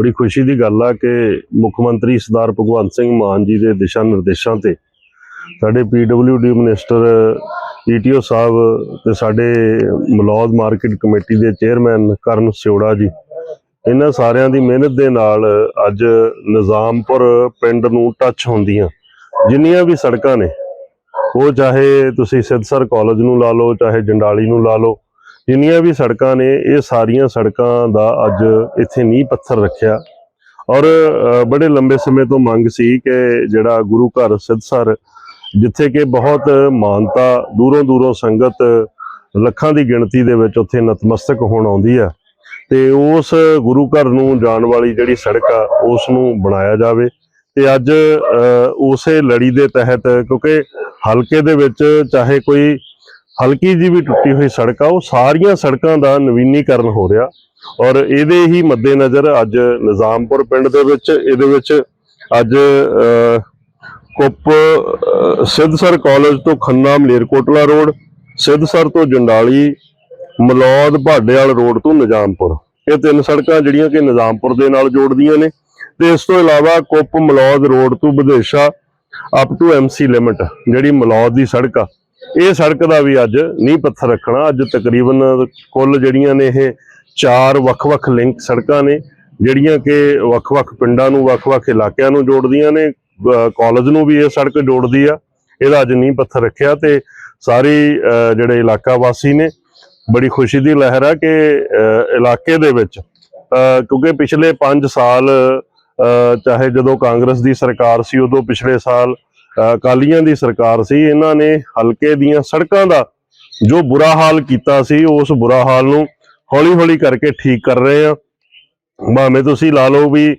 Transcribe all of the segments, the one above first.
ਬੜੀ ਖੁਸ਼ੀ ਦੀ ਗੱਲ ਆ ਕਿ ਮੁੱਖ ਮੰਤਰੀ ਸਰਦਾਰ ਭਗਵੰਤ ਸਿੰਘ ਮਾਨ ਜੀ ਦੇ ਦਿਸ਼ਾ ਨਿਰਦੇਸ਼ਾਂ ਤੇ ਸਾਡੇ ਪੀਡਬਲਯੂਡੀ ਮਿਨਿਸਟਰ ਈਟੀਓ ਸਾਹਿਬ ਤੇ ਸਾਡੇ ਮਲੌਦ ਮਾਰਕੀਟ ਕਮੇਟੀ ਦੇ ਚੇਅਰਮੈਨ ਕਰਨ ਸਿਓੜਾ ਜੀ, ਇਹਨਾਂ ਸਾਰਿਆਂ ਦੀ ਮਿਹਨਤ ਦੇ ਨਾਲ ਅੱਜ ਨਿਜ਼ਾਮਪੁਰ ਪਿੰਡ ਨੂੰ ਟੱਚ ਹੁੰਦੀਆਂ। ਜਿੰਨੀਆਂ ਵੀ ਸੜਕਾਂ ਨੇ, ਉਹ ਚਾਹੇ ਤੁਸੀਂ ਸਿੱਧਸਰ ਕਾਲਜ ਨੂੰ ਲਾ ਲਓ, ਚਾਹੇ ਜੰਡਾਲੀ ਨੂੰ ਲਾ ਲਓ ਜਿੰਨੀਆਂ ਵੀ ਸੜਕਾਂ ਨੇ, ਇਹ ਸਾਰੀਆਂ ਸੜਕਾਂ ਦਾ ਅੱਜ ਇੱਥੇ ਨੀਂਹ ਪੱਥਰ ਰੱਖਿਆ। ਔਰ ਬੜੇ ਲੰਬੇ ਸਮੇਂ ਤੋਂ ਮੰਗ ਸੀ ਕਿ ਜਿਹੜਾ ਗੁਰੂ ਘਰ ਸਿੱਧਸਰ ਜਿੱਥੇ ਕਿ ਬਹੁਤ ਮਾਨਤਾ ਦੂਰੋਂ ਦੂਰੋਂ ਸੰਗਤ ਲੱਖਾਂ ਦੀ ਗਿਣਤੀ ਦੇ ਵਿੱਚ ਉੱਥੇ ਨਤਮਸਤਕ ਹੋਣ ਆਉਂਦੀ ਆ ਤੇ ਉਸ ਗੁਰੂ ਘਰ ਨੂੰ ਜਾਣ ਵਾਲੀ ਜਿਹੜੀ ਸੜਕ ਆ, ਉਸ ਨੂੰ ਬਣਾਇਆ ਜਾਵੇ। ਤੇ ਅੱਜ ਉਸੇ ਲੜੀ ਦੇ ਤਹਿਤ ਕਿਉਂਕਿ ਹਲਕੇ ਦੇ ਵਿੱਚ ਚਾਹੇ ਕੋਈ ਹਲਕੀ ਜੀ ਵੀ ਟੁੱਟੀ ਹੋਈ ਸੜਕ ਆ, ਉਹ ਸਾਰੀਆਂ ਸੜਕਾਂ ਦਾ ਨਵੀਨੀਕਰਨ ਹੋ ਰਿਹਾ। ਔਰ ਇਹਦੇ ਹੀ ਮੱਦੇਨਜ਼ਰ ਅੱਜ ਨਿਜ਼ਾਮਪੁਰ ਪਿੰਡ ਦੇ ਵਿੱਚ, ਇਹਦੇ ਵਿੱਚ ਅੱਜ ਕੁੱਪ ਸਿੱਧਸਰ ਕਾਲਜ ਤੋਂ ਖੰਨਾ ਮਲੇਰਕੋਟਲਾ ਰੋਡ ਸਿੱਧਸਰ ਤੋਂ ਜੰਡਾਲੀ ਮਲੌਦ ਭਾਡੇਵਾਲ ਰੋਡ ਤੋਂ ਨਿਜ਼ਾਮਪੁਰ। ਇਹ ਤਿੰਨ ਸੜਕਾਂ ਜਿਹੜੀਆਂ ਕਿ ਨਿਜ਼ਾਮਪੁਰ ਦੇ ਨਾਲ ਜੋੜਦੀਆਂ ਨੇ। ਤੇ ਇਸ ਤੋਂ ਇਲਾਵਾ ਕੁੱਪ ਮਲੌਦ ਰੋਡ ਤੋਂ ਵਿਦੇਸ਼ਾ, ਅਪ ਟੂ ਐਮਸੀ ਲਿਮਟ, ਜਿਹੜੀ ਮਲੌਦ ਦੀ ਸੜਕ ਆ। ਇਹ ਸੜਕ ਦਾ ਵੀ ਅੱਜ ਨੀਂਹ ਪੱਥਰ ਰੱਖਣਾ, ਅੱਜ ਤਕਰੀਬਨ ਕੁੱਲ ਜਿਹੜੀਆਂ ਨੇ ਇਹ ਚਾਰ ਵੱਖ-ਵੱਖ ਲਿੰਕ ਸੜਕਾਂ ਨੇ, ਜਿਹੜੀਆਂ ਕਿ ਵੱਖ-ਵੱਖ ਪਿੰਡਾਂ ਨੂੰ, ਵੱਖ-ਵੱਖ ਇਲਾਕਿਆਂ ਨੂੰ ਜੋੜਦੀਆਂ ਨੇ ਅਹ ਕਾਲਜ ਨੂੰ ਵੀ ਇਹ ਸੜਕ ਜੋੜਦੀ ਆ। ਇਹਦਾ ਅੱਜ ਨੀਂਹ ਪੱਥਰ ਰੱਖਿਆ ਤੇ ਸਾਰੀ ਜਿਹੜੇ ਇਲਾਕਾ ਵਾਸੀ ਨੇ, ਬੜੀ ਖੁਸ਼ੀ ਦੀ ਲਹਿਰ ਆ ਕਿ ਇਲਾਕੇ ਦੇ ਵਿੱਚ ਕਿਉਂਕਿ ਪਿਛਲੇ 5 ਸਾਲ ਚਾਹੇ ਜਦੋਂ ਕਾਂਗਰਸ ਦੀ ਸਰਕਾਰ ਸੀ, ਉਦੋਂ ਪਿਛਲੇ ਸਾਲ ਅਕਾਲੀਆਂ ਦੀ ਸਰਕਾਰ ਸੀ, ਇਹਨਾਂ ਨੇ ਹਲਕੇ ਦੀਆਂ ਸੜਕਾਂ ਦਾ ਜੋ ਬੁਰਾ ਹਾਲ ਕੀਤਾ ਸੀ, ਉਸ ਬੁਰਾ ਹਾਲ ਨੂੰ ਹੌਲੀ-ਹੌਲੀ ਕਰਕੇ ਠੀਕ ਕਰ ਰਹੇ ਆ ਭਾਵੇਂ ਤੁਸੀਂ ਲਾ ਲਓ ਵੀ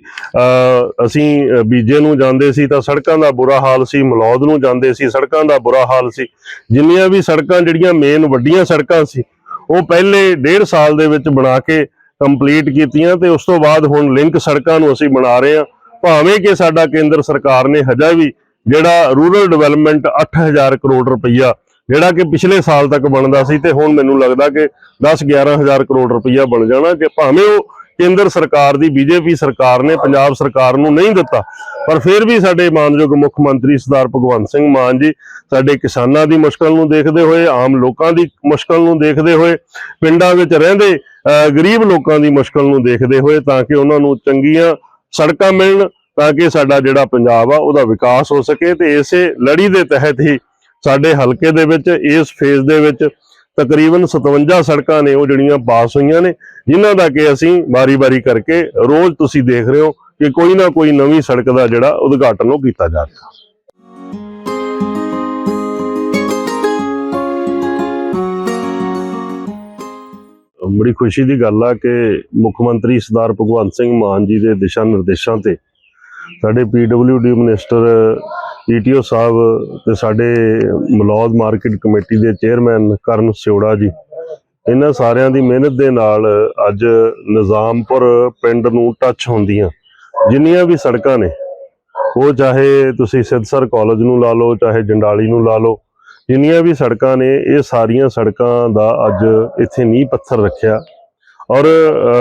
ਅਸੀਂ ਬੀਜੇ ਨੂੰ ਜਾਂਦੇ ਸੀ ਤਾਂ ਸੜਕਾਂ ਦਾ ਬੁਰਾ ਹਾਲ ਸੀ, ਮਲੌਦ ਨੂੰ ਜਾਂਦੇ ਸੀ, ਸੜਕਾਂ ਦਾ ਬੁਰਾ ਹਾਲ ਸੀ। ਜਿੰਨੀਆਂ ਵੀ ਸੜਕਾਂ ਜਿਹੜੀਆਂ ਮੇਨ ਵੱਡੀਆਂ ਸੜਕਾਂ ਸੀ, ਉਹ ਪਹਿਲੇ ਡੇਢ ਸਾਲ ਦੇ ਵਿੱਚ ਬਣਾ ਕੇ ਕੰਪਲੀਟ ਕੀਤੀਆਂ ਤੇ ਉਸ ਤੋਂ ਬਾਅਦ ਹੁਣ ਲਿੰਕ ਸੜਕਾਂ ਨੂੰ ਅਸੀਂ ਬਣਾ ਰਹੇ ਹਾਂ। ਭਾਵੇਂ ਕਿ ਸਾਡਾ ਕੇਂਦਰ ਸਰਕਾਰ ਨੇ ਹਜੇ ਵੀ ਜਿਹੜਾ ਰੂਰਲ ਡਿਵੈਲਪਮੈਂਟ 8000 ਕਰੋੜ ਰੁਪਈਆ, ਜਿਹੜਾ ਕਿ ਪਿਛਲੇ ਸਾਲ ਤੱਕ ਬਣਦਾ ਸੀ ਤੇ ਹੁਣ ਮੈਨੂੰ ਲੱਗਦਾ ਕਿ 10 11000 ਕਰੋੜ ਰੁਪਈਆ ਬਣ ਜਾਣਾ ਕਿ ਭਾਵੇਂ ਉਹ ਕੇਂਦਰ ਸਰਕਾਰ ਦੀ, ਬੀਜੇਪੀ ਸਰਕਾਰ ਨੇ, ਪੰਜਾਬ ਸਰਕਾਰ ਨੂੰ ਨਹੀਂ ਦਿੱਤਾ, ਪਰ ਫਿਰ ਵੀ ਸਾਡੇ ਮਾਨਯੋਗ ਮੁੱਖ ਮੰਤਰੀ ਸਰਦਾਰ ਭਗਵੰਤ ਸਿੰਘ ਮਾਨ ਜੀ ਸਾਡੇ ਕਿਸਾਨਾਂ ਦੀ ਮੁਸ਼ਕਲ ਨੂੰ ਦੇਖਦੇ ਹੋਏ, ਆਮ ਲੋਕਾਂ ਦੀ ਮੁਸ਼ਕਲ ਨੂੰ ਦੇਖਦੇ ਹੋਏ, ਪਿੰਡਾਂ ਵਿੱਚ ਰਹਿੰਦੇ ਗਰੀਬ ਲੋਕਾਂ ਦੀ ਮੁਸ਼ਕਲ ਨੂੰ ਦੇਖਦੇ ਹੋਏ ਤਾਂ ਕਿ ਉਹਨਾਂ ਨੂੰ ਚੰਗੀਆਂ ਸੜਕਾਂ ਮਿਲਣ ਤਾਂ ਕਿ ਸਾਡਾ ਜਿਹੜਾ ਪੰਜਾਬ ਆ, ਉਹਦਾ ਵਿਕਾਸ ਹੋ ਸਕੇ ਤੇ ਇਸੇ ਲੜੀ ਦੇ ਤਹਿਤ ਹੀ ਸਾਡੇ ਹਲਕੇ ਦੇ ਵਿੱਚ, ਇਸ ਫੇਜ਼ ਦੇ ਵਿੱਚ ਤਕਰੀਬਨ 57 ਸੜਕਾਂ ਨੇ ਉਹ ਜਿਹੜੀਆਂ ਪਾਸ ਹੋਈਆਂ ਨੇ, ਜਿਨ੍ਹਾਂ ਦਾ ਕਿ ਅਸੀਂ ਵਾਰੀ-ਵਾਰੀ ਕਰਕੇ ਰੋਜ਼ ਤੁਸੀਂ ਦੇਖ ਰਹੇ ਹੋ ਕਿ ਕੋਈ ਨਾ ਕੋਈ ਨਵੀਂ ਸੜਕ ਦਾ ਜਿਹੜਾ ਉਦਘਾਟਨ ਉਹ ਕੀਤਾ ਜਾ ਰਿਹਾ। ਬੜੀ ਖੁਸ਼ੀ ਦੀ ਗੱਲ ਆ ਕਿ ਮੁੱਖ ਮੰਤਰੀ ਸਰਦਾਰ ਭਗਵੰਤ ਸਿੰਘ ਮਾਨ ਜੀ ਦੇ ਦਿਸ਼ਾ ਨਿਰਦੇਸ਼ਾਂ ਤੇ ਸਾਡੇ ਪੀਡਬਲਯੂਡੀ ਮਿਨਿਸਟਰ ਈਟੀਓ ਸਾਹਿਬ ਤੇ ਸਾਡੇ ਮਲੌਦ ਮਾਰਕੀਟ ਕਮੇਟੀ ਦੇ ਚੇਅਰਮੈਨ ਕਰਨ ਸਿਓੜਾ ਜੀ, ਇਹਨਾਂ ਸਾਰਿਆਂ ਦੀ ਮਿਹਨਤ ਦੇ ਨਾਲ ਅੱਜ ਨਿਜ਼ਾਮਪੁਰ ਪਿੰਡ ਨੂੰ ਟੱਚ ਹੁੰਦੀਆਂ। ਜਿੰਨੀਆਂ ਵੀ ਸੜਕਾਂ ਨੇ, ਉਹ ਚਾਹੇ ਤੁਸੀਂ ਸਿੱਧਸਰ ਕਾਲਜ ਨੂੰ ਲਾ ਲਓ, ਚਾਹੇ ਜੰਡਾਲੀ ਨੂੰ ਲਾ ਲਓ, ਜਿੰਨੀਆਂ ਵੀ ਸੜਕਾਂ ਨੇ, ਇਹ ਸਾਰੀਆਂ ਸੜਕਾਂ ਦਾ ਅੱਜ ਇੱਥੇ ਨੀਂਹ ਪੱਥਰ ਰੱਖਿਆ। ਔਰ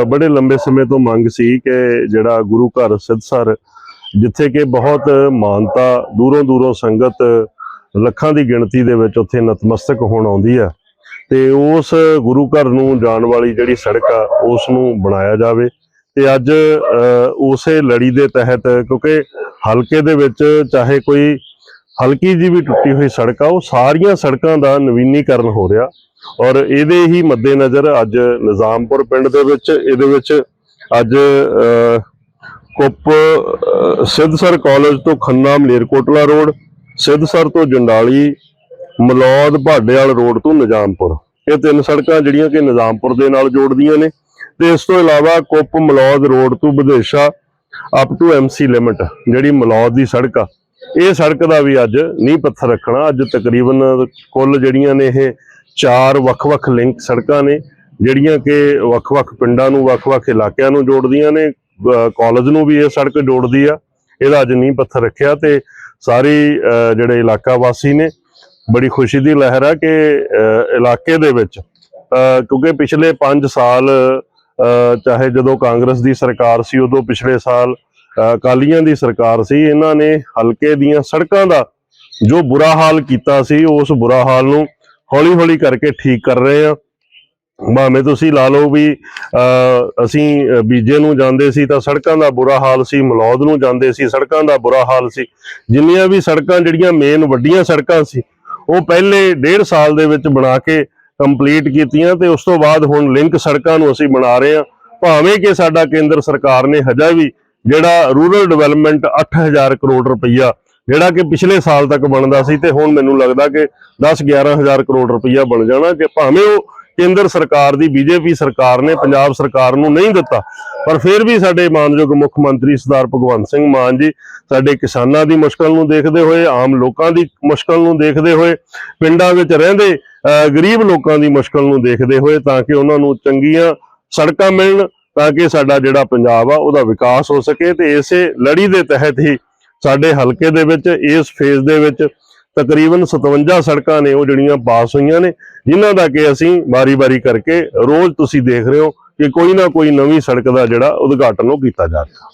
ਬੜੇ ਲੰਬੇ ਸਮੇਂ ਤੋਂ ਮੰਗ ਸੀ ਕਿ ਜਿਹੜਾ ਗੁਰੂ ਘਰ ਸਿੱਧਸਰ ਜਿੱਥੇ ਕਿ ਬਹੁਤ ਮਾਨਤਾ, ਦੂਰੋਂ ਦੂਰੋਂ ਸੰਗਤ ਲੱਖਾਂ ਦੀ ਗਿਣਤੀ ਦੇ ਵਿੱਚ ਉੱਥੇ ਨਤਮਸਤਕ ਹੋਣ ਆਉਂਦੀ ਆ ਤੇ ਉਸ ਗੁਰੂ ਘਰ ਨੂੰ ਜਾਣ ਵਾਲੀ ਜਿਹੜੀ ਸੜਕ ਆ, ਉਸ ਨੂੰ ਬਣਾਇਆ ਜਾਵੇ। ਤੇ ਅੱਜ ਉਸੇ ਲੜੀ ਦੇ ਤਹਿਤ ਕਿਉਂਕਿ ਹਲਕੇ ਦੇ ਵਿੱਚ ਚਾਹੇ ਕੋਈ ਹਲਕੀ ਜੀ ਵੀ ਟੁੱਟੀ ਹੋਈ ਸੜਕ ਆ, ਉਹ ਸਾਰੀਆਂ ਸੜਕਾਂ ਦਾ ਨਵੀਨੀਕਰਨ ਹੋ ਰਿਹਾ। ਔਰ ਇਹਦੇ ਹੀ ਮੱਦੇਨਜ਼ਰ ਅੱਜ ਨਿਜ਼ਾਮਪੁਰ ਪਿੰਡ ਦੇ ਵਿੱਚ, ਇਹਦੇ ਵਿੱਚ ਅੱਜ ਕੁੱਪ ਸਿੱਧਸਰ ਕਾਲਜ ਤੋਂ ਖੰਨਾ ਮਲੇਰਕੋਟਲਾ ਰੋਡ ਸਿੱਧਸਰ ਤੋਂ ਜੰਡਾਲੀ, ਮਲੌਦ ਭਾਡੇਵਾਲ ਰੋਡ ਤੋਂ ਨਿਜ਼ਾਮਪੁਰ। ਇਹ ਤਿੰਨ ਸੜਕਾਂ ਜਿਹੜੀਆਂ ਕਿ ਨਿਜ਼ਾਮਪੁਰ ਦੇ ਨਾਲ ਜੋੜਦੀਆਂ ਨੇ ਤੇ ਇਸ ਤੋਂ ਇਲਾਵਾ ਕੁੱਪ ਮਲੌਦ ਰੋਡ ਤੋਂ ਵਿਦੇਸ਼ਾ ਅਪ ਟੂ ਐਮਸੀ ਲਿਮਟ ਜਿਹੜੀ ਮਲੌਦ ਦੀ ਸੜਕ ਆ। ਇਹ ਸੜਕ ਦਾ ਵੀ ਅੱਜ ਨੀਂਹ ਪੱਥਰ ਰੱਖਣਾ, ਅੱਜ ਤਕਰੀਬਨ ਕੁੱਲ ਜਿਹੜੀਆਂ ਨੇ ਇਹ ਚਾਰ ਵੱਖ-ਵੱਖ ਲਿੰਕ ਸੜਕਾਂ ਨੇ, ਜਿਹੜੀਆਂ ਕਿ ਵੱਖ-ਵੱਖ ਪਿੰਡਾਂ ਨੂੰ, ਵੱਖ-ਵੱਖ ਇਲਾਕਿਆਂ ਨੂੰ ਜੋੜਦੀਆਂ ਨੇ। ਕਾਲਜ ਨੂੰ ਵੀ ਇਹ ਸੜਕ ਜੋੜਦੀ ਆ। ਇਹਦਾ ਅੱਜ ਨੀਂਹ ਪੱਥਰ ਰੱਖਿਆ ਤੇ ਸਾਰੀ, ਅਹ, ਜਿਹੜੇ ਇਲਾਕਾ ਵਾਸੀ ਨੇ, ਬੜੀ ਖੁਸ਼ੀ ਦੀ ਲਹਿਰ ਆ ਕਿ ਇਲਾਕੇ ਦੇ ਵਿੱਚ, ਅਹ, ਕਿਉਂਕਿ ਪਿਛਲੇ 5 ਸਾਲ, ਅਹ, ਚਾਹੇ ਜਦੋਂ ਕਾਂਗਰਸ ਦੀ ਸਰਕਾਰ ਸੀ, ਉਦੋਂ ਪਿਛਲੇ ਸਾਲ, ਅਹ, ਅਕਾਲੀਆਂ ਦੀ ਸਰਕਾਰ ਸੀ, ਇਹਨਾਂ ਨੇ ਹਲਕੇ ਦੀਆਂ ਸੜਕਾਂ ਦਾ ਜੋ ਬੁਰਾ ਹਾਲ ਕੀਤਾ ਸੀ, ਉਸ ਬੁਰਾ ਹਾਲ ਨੂੰ ਹੌਲੀ ਹੌਲੀ ਕਰਕੇ ਠੀਕ ਕਰ ਰਹੇ ਆ। ਭਾਵੇਂ ਤੁਸੀਂ ਲਾ ਲਓ ਵੀ ਅਸੀਂ ਬੀਜੇ ਨੂੰ ਜਾਂਦੇ ਸੀ ਤਾਂ ਸੜਕਾਂ ਦਾ ਬੁਰਾ ਹਾਲ ਸੀ, ਮਲੌਦ ਨੂੰ ਜਾਂਦੇ ਸੀ, ਸੜਕਾਂ ਦਾ ਬੁਰਾ ਹਾਲ ਸੀ। ਜਿੰਨੀਆਂ ਵੀ ਸੜਕਾਂ ਜਿਹੜੀਆਂ ਮੇਨ ਵੱਡੀਆਂ ਸੜਕਾਂ ਸੀ, ਉਹ ਪਹਿਲੇ ਡੇਢ ਸਾਲ ਦੇ ਵਿੱਚ ਬਣਾ ਕੇ ਕੰਪਲੀਟ ਕੀਤੀਆਂ ਤੇ ਉਸ ਤੋਂ ਬਾਅਦ ਹੁਣ ਲਿੰਕ ਸੜਕਾਂ ਨੂੰ ਅਸੀਂ ਬਣਾ ਰਹੇ ਹਾਂ। ਭਾਵੇਂ ਕਿ ਸਾਡਾ ਕੇਂਦਰ ਸਰਕਾਰ ਨੇ ਹਜੇ ਵੀ ਜਿਹੜਾ ਰੂਰਲ ਡਿਵੈਲਪਮੈਂਟ 8000 ਕਰੋੜ ਰੁਪਈਆ, ਜਿਹੜਾ ਕਿ ਪਿਛਲੇ ਸਾਲ ਤੱਕ ਬਣਦਾ ਸੀ ਤੇ ਹੁਣ ਮੈਨੂੰ ਲੱਗਦਾ ਕਿ 10 11000 ਕਰੋੜ ਰੁਪਈਆ ਬਣ ਜਾਣਾ ਕਿ ਭਾਵੇਂ ਉਹ ਕੇਂਦਰ ਸਰਕਾਰ ਦੀ, ਬੀਜੇਪੀ ਸਰਕਾਰ ਨੇ, ਪੰਜਾਬ ਸਰਕਾਰ ਨੂੰ ਨਹੀਂ ਦਿੱਤਾ। ਪਰ ਫਿਰ ਵੀ ਸਾਡੇ ਮਾਨਯੋਗ ਮੁੱਖ ਮੰਤਰੀ ਸਰਦਾਰ ਭਗਵੰਤ ਸਿੰਘ ਮਾਨ ਜੀ ਸਾਡੇ ਕਿਸਾਨਾਂ ਦੀ ਮੁਸ਼ਕਲ ਨੂੰ ਦੇਖਦੇ ਹੋਏ, ਆਮ ਲੋਕਾਂ ਦੀ ਮੁਸ਼ਕਲ ਨੂੰ ਦੇਖਦੇ ਹੋਏ, ਪਿੰਡਾਂ ਵਿੱਚ ਰਹਿੰਦੇ ਗਰੀਬ ਲੋਕਾਂ ਦੀ ਮੁਸ਼ਕਲ ਨੂੰ ਦੇਖਦੇ ਹੋਏ ਤਾਂ ਕਿ ਉਹਨਾਂ ਨੂੰ ਚੰਗੀਆਂ ਸੜਕਾਂ ਮਿਲਣ, ਤਾਂ ਕਿ ਸਾਡਾ ਜਿਹੜਾ ਪੰਜਾਬ ਆ, ਉਹਦਾ ਵਿਕਾਸ ਹੋ ਸਕੇ ਤੇ ਇਸੇ ਲੜੀ ਦੇ ਤਹਿਤ ਹੀ ਸਾਡੇ ਹਲਕੇ ਦੇ ਵਿੱਚ, ਇਸ ਫੇਜ਼ ਦੇ ਵਿੱਚ ਤਕਰੀਬਨ 57 ਸੜਕਾਂ ਨੇ ਉਹ ਜਿਹੜੀਆਂ ਪਾਸ ਹੋਈਆਂ ਨੇ, ਜਿਨ੍ਹਾਂ ਦਾ ਕਿ ਅਸੀਂ ਵਾਰੀ-ਵਾਰੀ ਕਰਕੇ ਰੋਜ਼ ਤੁਸੀਂ ਦੇਖ ਰਹੇ ਹੋ ਕਿ ਕੋਈ ਨਾ ਕੋਈ ਨਵੀਂ ਸੜਕ ਦਾ ਜਿਹੜਾ ਉਦਘਾਟਨ ਉਹ ਕੀਤਾ ਜਾ ਰਿਹਾ।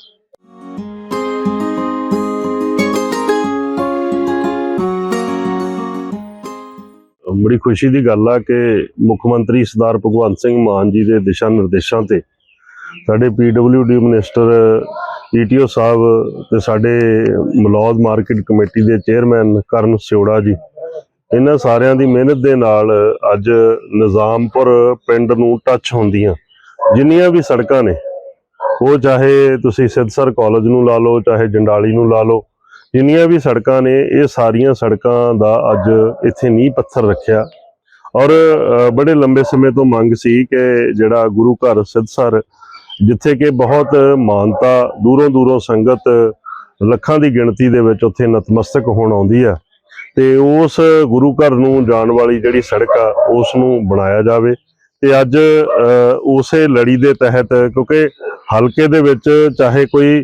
ਬੜੀ ਖੁਸ਼ੀ ਦੀ ਗੱਲ ਆ ਕਿ ਮੁੱਖ ਮੰਤਰੀ ਸਰਦਾਰ ਭਗਵੰਤ ਸਿੰਘ ਮਾਨ ਜੀ ਦੇ ਦਿਸ਼ਾ ਨਿਰਦੇਸ਼ਾਂ ਤੇ ਸਾਡੇ ਪੀਡਬਲਯੂਡੀ ਮਿਨਿਸਟਰ ਈਟੀਓ ਸਾਹਿਬ ਤੇ ਸਾਡੇ ਮਲੌਦ ਮਾਰਕੀਟ ਕਮੇਟੀ ਦੇ ਚੇਅਰਮੈਨ ਕਰਨ ਸਿਓੜਾ ਜੀ। ਇਹਨਾਂ ਸਾਰਿਆਂ ਦੀ ਮਿਹਨਤ ਦੇ ਨਾਲ ਅੱਜ ਨਿਜ਼ਾਮਪੁਰ ਪਿੰਡ ਨੂੰ ਟੱਚ ਹੁੰਦੀਆਂ। ਜਿੰਨੀਆਂ ਵੀ ਸੜਕਾਂ ਨੇ, ਉਹ ਚਾਹੇ ਤੁਸੀਂ ਸਿੱਧਸਰ ਕਾਲਜ ਨੂੰ ਲਾ ਲਓ, ਚਾਹੇ ਜੰਡਾਲੀ ਨੂੰ ਲਾ ਲਓ, ਜਿੰਨੀਆਂ ਵੀ ਸੜਕਾਂ ਨੇ, ਇਹ ਸਾਰੀਆਂ ਸੜਕਾਂ ਦਾ ਅੱਜ ਇੱਥੇ ਨੀਂਹ ਪੱਥਰ ਰੱਖਿਆ। ਔਰ ਬੜੇ ਲੰਬੇ ਸਮੇਂ ਤੋਂ ਮੰਗ ਸੀ ਕਿ ਜਿਹੜਾ ਗੁਰੂ ਘਰ ਸਿੱਧਸਰ ਜਿੱਥੇ ਕਿ ਬਹੁਤ ਮਾਨਤਾ ਦੂਰੋਂ ਦੂਰੋਂ ਸੰਗਤ ਲੱਖਾਂ ਦੀ ਗਿਣਤੀ ਦੇ ਵਿੱਚ ਉੱਥੇ ਨਤਮਸਤਕ ਹੋਣ ਆਉਂਦੀ ਆ ਤੇ ਉਸ ਗੁਰੂ ਘਰ ਨੂੰ ਜਾਣ ਵਾਲੀ ਜਿਹੜੀ ਸੜਕ ਆ ਉਸ ਨੂੰ ਬਣਾਇਆ ਜਾਵੇ। ਤੇ ਅੱਜ ਉਸੇ ਲੜੀ ਦੇ ਤਹਿਤ ਕਿਉਂਕਿ ਹਲਕੇ ਦੇ ਵਿੱਚ ਚਾਹੇ ਕੋਈ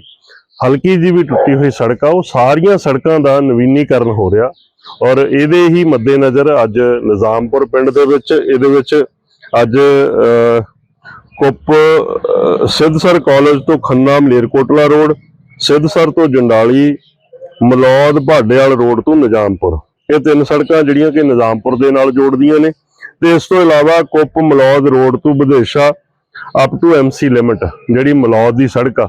ਹਲਕੀ ਜੀ ਵੀ ਟੁੱਟੀ ਹੋਈ ਸੜਕ ਆ ਉਹ ਸਾਰੀਆਂ ਸੜਕਾਂ ਦਾ ਨਵੀਨੀਕਰਨ ਹੋ ਰਿਹਾ। ਔਰ ਇਹਦੇ ਹੀ ਮੱਦੇਨਜ਼ਰ ਅੱਜ ਨਿਜ਼ਾਮਪੁਰ ਪਿੰਡ ਦੇ ਵਿੱਚ ਇਹਦੇ ਵਿੱਚ ਅੱਜ ਅ, ਕੁੱਪ ਸਿੱਧਸਰ ਕਾਲਜ ਤੋਂ ਖੰਨਾ ਮਲੇਰਕੋਟਲਾ ਰੋਡ ਸਿੱਧਸਰ ਤੋਂ ਜੰਡਾਲੀ, ਮਲੌਦ ਭਾਡੇਵਾਲ ਰੋਡ ਤੋਂ ਨਿਜ਼ਾਮਪੁਰ। ਇਹ ਤਿੰਨ ਸੜਕਾਂ ਜਿਹੜੀਆਂ ਕਿ ਨਿਜ਼ਾਮਪੁਰ ਦੇ ਨਾਲ ਜੋੜਦੀਆਂ ਨੇ ਤੇ ਇਸ ਤੋਂ ਇਲਾਵਾ ਕੁੱਪ ਮਲੌਦ ਰੋਡ ਤੋਂ ਵਿਦੇਸ਼ਾ ਅਪ ਟੂ ਐਮਸੀ ਲਿਮਟ ਜਿਹੜੀ ਮਲੌਦ ਦੀ ਸੜਕ ਆ।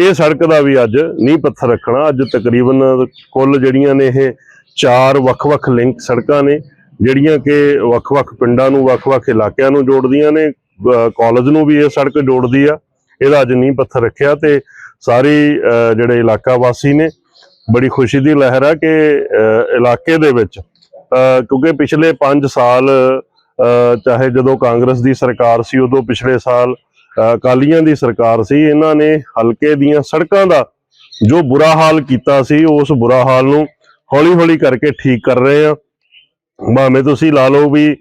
ਇਹ ਸੜਕ ਦਾ ਵੀ ਅੱਜ ਨੀਂਹ ਪੱਥਰ ਰੱਖਣਾ, ਅੱਜ ਤਕਰੀਬਨ ਕੁੱਲ ਜਿਹੜੀਆਂ ਨੇ ਇਹ ਚਾਰ ਵੱਖ-ਵੱਖ ਲਿੰਕ ਸੜਕਾਂ ਨੇ, ਜਿਹੜੀਆਂ ਕਿ ਵੱਖ-ਵੱਖ ਪਿੰਡਾਂ ਨੂੰ, ਵੱਖ-ਵੱਖ ਇਲਾਕਿਆਂ ਨੂੰ ਜੋੜਦੀਆਂ ਨੇ। ਕਾਲਜ ਨੂੰ ਵੀ ਇਹ ਸੜਕ ਜੋੜਦੀ ਆ। ਇਹਦਾ ਅੱਜ ਨੀਂਹ ਪੱਥਰ ਰੱਖਿਆ ਤੇ ਸਾਰੀ, ਅਹ, ਜਿਹੜੇ ਇਲਾਕਾ ਵਾਸੀ ਨੇ, ਬੜੀ ਖੁਸ਼ੀ ਦੀ ਲਹਿਰ ਆ ਕਿ ਇਲਾਕੇ ਦੇ ਵਿੱਚ, ਅਹ, ਕਿਉਂਕਿ ਪਿਛਲੇ 5 ਸਾਲ, ਅਹ, ਚਾਹੇ ਜਦੋਂ ਕਾਂਗਰਸ ਦੀ ਸਰਕਾਰ ਸੀ, ਉਦੋਂ ਪਿਛਲੇ ਸਾਲ, ਅਹ, ਅਕਾਲੀਆਂ ਦੀ ਸਰਕਾਰ ਸੀ, ਇਹਨਾਂ ਨੇ ਹਲਕੇ ਦੀਆਂ ਸੜਕਾਂ ਦਾ ਜੋ ਬੁਰਾ ਹਾਲ ਕੀਤਾ ਸੀ, ਉਸ ਬੁਰਾ ਹਾਲ ਨੂੰ ਹੌਲੀ ਹੌਲੀ ਕਰਕੇ ਠੀਕ ਕਰ ਰਹੇ ਆ। ਭਾਵੇਂ ਤੁਸੀਂ ਲਾ ਲਓ ਵੀ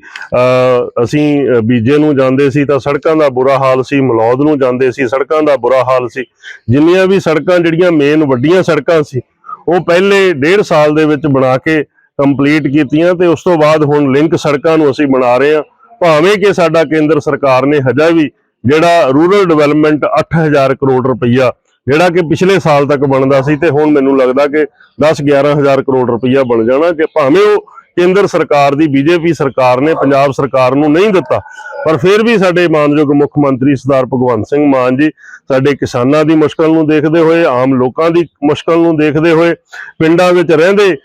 ਅਸੀਂ ਬੀਜੇ ਨੂੰ ਜਾਂਦੇ ਸੀ ਤਾਂ ਸੜਕਾਂ ਦਾ ਬੁਰਾ ਹਾਲ ਸੀ, ਮਲੌਦ ਨੂੰ ਜਾਂਦੇ ਸੀ, ਸੜਕਾਂ ਦਾ ਬੁਰਾ ਹਾਲ ਸੀ। ਜਿੰਨੀਆਂ ਵੀ ਸੜਕਾਂ ਜਿਹੜੀਆਂ ਮੇਨ ਵੱਡੀਆਂ ਸੜਕਾਂ ਸੀ, ਉਹ ਪਹਿਲੇ ਡੇਢ ਸਾਲ ਦੇ ਵਿੱਚ ਬਣਾ ਕੇ ਕੰਪਲੀਟ ਕੀਤੀਆਂ ਤੇ ਉਸ ਤੋਂ ਬਾਅਦ ਹੁਣ ਲਿੰਕ ਸੜਕਾਂ ਨੂੰ ਅਸੀਂ ਬਣਾ ਰਹੇ ਹਾਂ। ਭਾਵੇਂ ਕਿ ਸਾਡਾ ਕੇਂਦਰ ਸਰਕਾਰ ਨੇ ਹਜੇ ਵੀ ਜਿਹੜਾ ਰੂਰਲ ਡਿਵੈਲਪਮੈਂਟ 8000 ਕਰੋੜ ਰੁਪਈਆ, ਜਿਹੜਾ ਕਿ ਪਿਛਲੇ ਸਾਲ ਤੱਕ ਬਣਦਾ ਸੀ ਤੇ ਹੁਣ ਮੈਨੂੰ ਲੱਗਦਾ ਕਿ 10 11000 ਕਰੋੜ ਰੁਪਈਆ ਬਣ ਜਾਣਾ ਕਿ ਭਾਵੇਂ ਉਹ ਕੇਂਦਰ ਸਰਕਾਰ ਦੀ, ਬੀਜੇਪੀ ਸਰਕਾਰ ਨੇ, ਪੰਜਾਬ ਸਰਕਾਰ ਨੂੰ ਨਹੀਂ ਦਿੱਤਾ। ਪਰ ਫਿਰ ਵੀ ਸਾਡੇ ਮਾਨਯੋਗ ਮੁੱਖ ਮੰਤਰੀ ਸਰਦਾਰ ਭਗਵੰਤ ਸਿੰਘ ਮਾਨ ਜੀ ਸਾਡੇ ਕਿਸਾਨਾਂ ਦੀ ਮੁਸ਼ਕਲ ਨੂੰ ਦੇਖਦੇ ਹੋਏ, ਆਮ ਲੋਕਾਂ ਦੀ ਮੁਸ਼ਕਲ ਨੂੰ ਦੇਖਦੇ ਹੋਏ, ਪਿੰਡਾਂ ਵਿੱਚ ਰਹਿੰਦੇ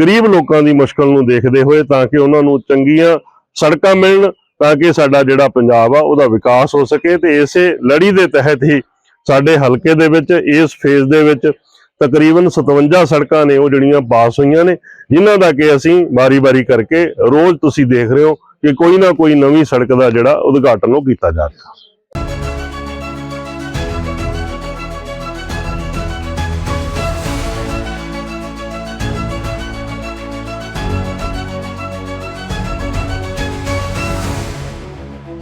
ਗਰੀਬ ਲੋਕਾਂ ਦੀ ਮੁਸ਼ਕਲ ਨੂੰ ਦੇਖਦੇ ਹੋਏ ਤਾਂ ਕਿ ਉਹਨਾਂ ਨੂੰ ਚੰਗੀਆਂ ਸੜਕਾਂ ਮਿਲਣ, ਤਾਂ ਕਿ ਸਾਡਾ ਜਿਹੜਾ ਪੰਜਾਬ ਆ, ਉਹਦਾ ਵਿਕਾਸ ਹੋ ਸਕੇ ਤੇ ਇਸੇ ਲੜੀ ਦੇ ਤਹਿਤ ਹੀ ਸਾਡੇ ਹਲਕੇ ਦੇ ਵਿੱਚ, ਇਸ ਫੇਜ਼ ਦੇ ਵਿੱਚ ਤਕਰੀਬਨ 57 ਸੜਕਾਂ ਨੇ ਉਹ ਜਿਹੜੀਆਂ ਪਾਸ ਹੋਈਆਂ ਨੇ, ਜਿਨ੍ਹਾਂ ਦਾ ਕਿ ਅਸੀਂ ਵਾਰੀ-ਵਾਰੀ ਕਰਕੇ ਰੋਜ਼ ਤੁਸੀਂ ਦੇਖ ਰਹੇ ਹੋ ਕਿ ਕੋਈ ਨਾ ਕੋਈ ਨਵੀਂ ਸੜਕ ਦਾ ਜਿਹੜਾ ਉਦਘਾਟਨ ਉਹ ਕੀਤਾ ਜਾ ਰਿਹਾ।